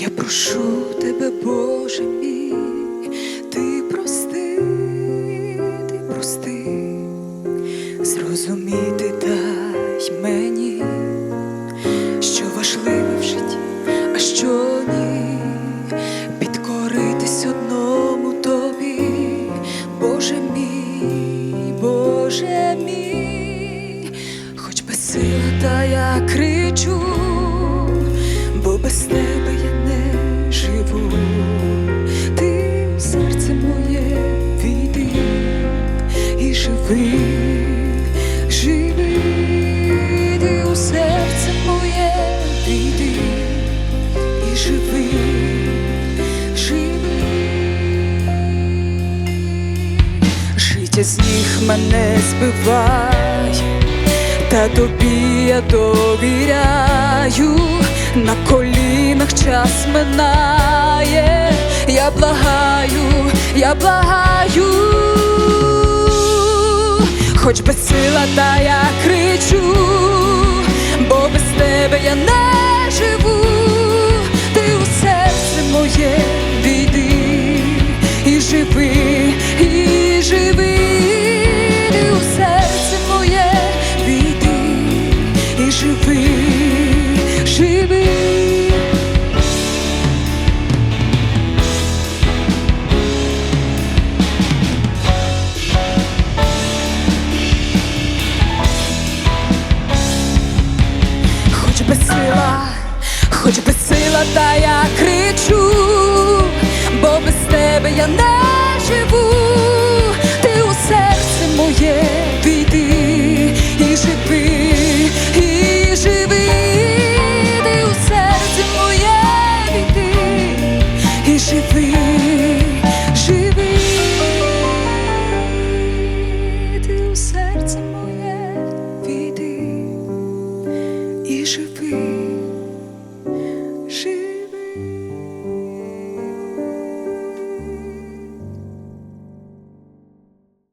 Я прошу тебе, Боже мій, ти прости, ти прости, зрозуміти дай мені, що важливе в житті, а що ні, підкоритись одному тобі, Боже мій, Боже мій, хоч безсила, та я кричу. Живи, живи, ти у серце моє війди і живи, живи. Життя з ніг мене збиває, та тобі я довіряю, на колінах час минає, я благаю, я благаю, хоч без сила, та я кричу, бо без тебе я не живу, ти у серце моє війди і живи, і живи, у серце моє війди і живи, живи. Сила, хоч без сила, та я кричу, бо без тебе я не живу, ти у серце моє війди і живи, і живи, ти у серце моє війди і живи, і живи.